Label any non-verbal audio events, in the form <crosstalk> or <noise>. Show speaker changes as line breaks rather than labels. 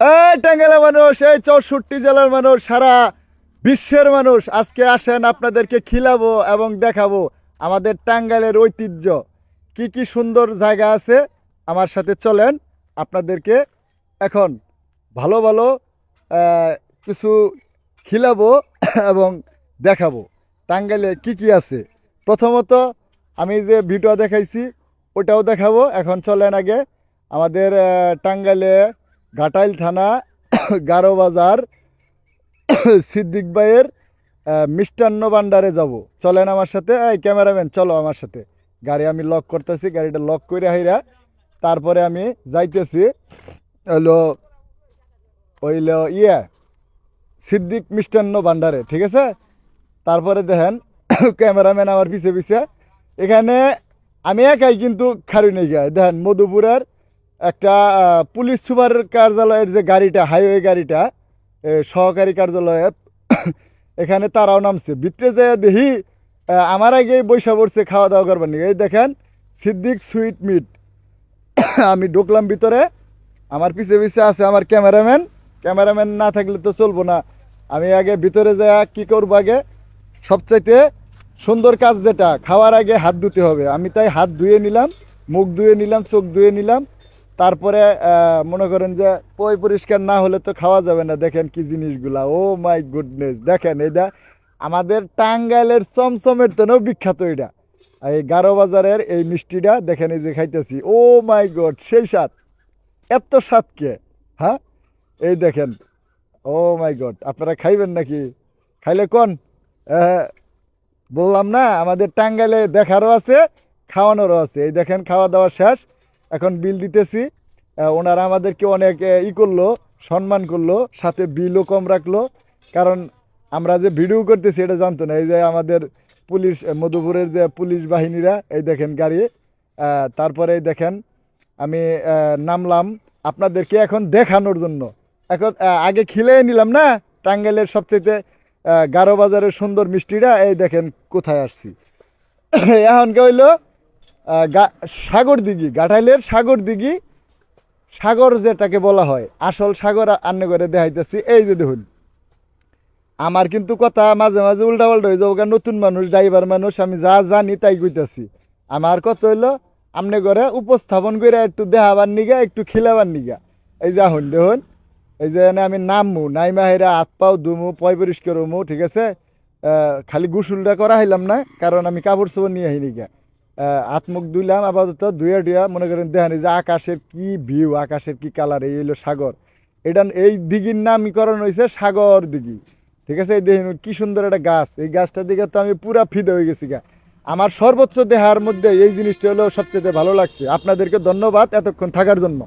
এই টাঙ্গাইলের মানুষ, এই চৌষট্টি জেলার মানুষ, সারা বিশ্বের মানুষ আজকে আসেন আপনাদেরকে খিলাবো এবং দেখাবো আমাদের টাঙ্গাইলের ঐতিহ্য। কি কি সুন্দর জায়গা আছে, আমার সাথে চলেন, আপনাদেরকে এখন ভালো ভালো কিছু খিলাবো এবং দেখাবো। টাঙ্গাইলে কি কি আছে? প্রথমত আমি যে ভিডিও দেখাইছি ওটাও দেখাবো। এখন চলেন আগে আমাদের টাঙ্গাইলে ঘাটাইল থানা, গারো বাজার, সিদ্দিক ভাইয়ের মিষ্টান্ন ভান্ডারে যাব। চলেন আমার সাথে? এই ক্যামেরাম্যান, চলো আমার সাথে। গাড়ি আমি লক করতেছি, গাড়িটা লক করে হাইরা তারপরে আমি যাইতেছি। হলো ওইলো ইয়ে সিদ্দিক মিষ্টান্ন ভান্ডারে, ঠিক আছে? তারপরে দেখেন, ক্যামেরাম্যান আমার পিছে পিছে। এখানে আমি একাই কিন্তু খারি নেই গায়ে, দেখেন, মধুপুরের একটা পুলিশ সুপার কার্যালয়ের যে গাড়িটা, হাইওয়ে গাড়িটা সহকারী কার্যালয়ে, <coughs> এখানে তারাও নামছে। ভিতরে যে দেখি আমার আগে বৈশা পড়ছে, খাওয়া দাওয়া করবার নিয়ে। এই দেখেন, সিদ্দিক সুইট মিট। <coughs> আমি ঢুকলাম ভিতরে, আমার পিছে পিছে আছে আমার ক্যামেরাম্যান। ক্যামেরাম্যান না থাকলে তো চলবো না। আমি আগে ভিতরে যা কি করব আগে? সবচাইতে সুন্দর কাজ যেটা, খাওয়ার আগে হাত ধুতে হবে। আমি তাই হাত ধুয়ে নিলাম, মুখ ধুয়ে নিলাম, চোখ ধুয়ে নিলাম। তারপরে মনে করেন যে পয় পরিষ্কার না হলে তো খাওয়া যাবে না। দেখেন কি জিনিসগুলা। Oh my goodness. দেখেন এটা আমাদের টাঙ্গাইলের চমচমের জন্য বিখ্যাত এটা। এই গারো বাজারের এই মিষ্টিটা, দেখেন এই যে খাইতেছি। ও মাই গড, সেই স্বাদ। এত স্বাদ কে? হ্যাঁ? এই দেখেন। ও মাই গড, আপনারা খাইবেন নাকি? খাইলে কোন? বললাম না, আমাদের টাঙ্গাইলে দেখারও আছে, খাওয়ানোরও আছে। এই দেখেন, খাওয়া দাওয়া শেষ। এখন বিল দিতেছি। ওনারা আমাদেরকে অনেক ই করল, সম্মান করল, সাথে বিলও কম রাখল। কারণ আমরা যে ভিডিও করতেছি, এটা জানতো না। এই যে আমাদের পুলিশ মধুপুরের যে পুলিশ বাহিনীরা, এই দেখেন গাড়ি তারপরে দেখেন আমি নামলাম আপনাদেরকে এখন দেখানোর জন্য। এখন আগে খিলে নিলাম না? টাঙ্গাইলের সবচেয়ে গারো বাজারের সুন্দর মিষ্টিটা, এই দেখেন কোথায় আসছি। <coughs> এখন কে হইল? আহ, গা- সাগর দিঘি গাঠাইলের সাগর দিঘি সাগর যেটাকে বলা হয় আসল সাগর আন্নে করে দেখাইতেছি। এই যে দেখুন আমার কিন্তু কথা মাঝে মাঝে উল্টা পাল্টা হয়ে যাব নতুন মানুষ যাইবার মানুষ আমি যা জানি তাই কইতাছি। আমার কথা হইল আমনে করে উপস্থাপন করে একটু দেখাবার নিগা একটু খিলাবার নিগা। এই যে আহুন দেখুন এই যে আমি নামমু নাইমা হেরা হাত পাও ধুমু পয় পরিষ্কার ঠিক আছে? খালি গোসলটা করা হইলাম না কারণ আমি কাপড় চোপড় নিয়ে আহিনি গা আহ, দুইলাম আপাতত দুয়ে ডুয়া মনে করেন দেখানি যে আকাশের কি ভিউ আকাশের কি কালার এই হইল সাগর। এটা এই দিঘির নামীকরণ হয়েছে সাগর দিঘি। ঠিক আছে? এই দেখুন কি সুন্দর একটা গাছ। এই গাছটা দিকে তো আমি পুরা ফিদে হয়ে গেছি গা। আমার সর্বোচ্চ দেহার মধ্যে এই জিনিসটা হলো সবচেয়ে ভালো লাগছে। আপনাদেরকে ধন্যবাদ এতক্ষণ থাকার জন্য।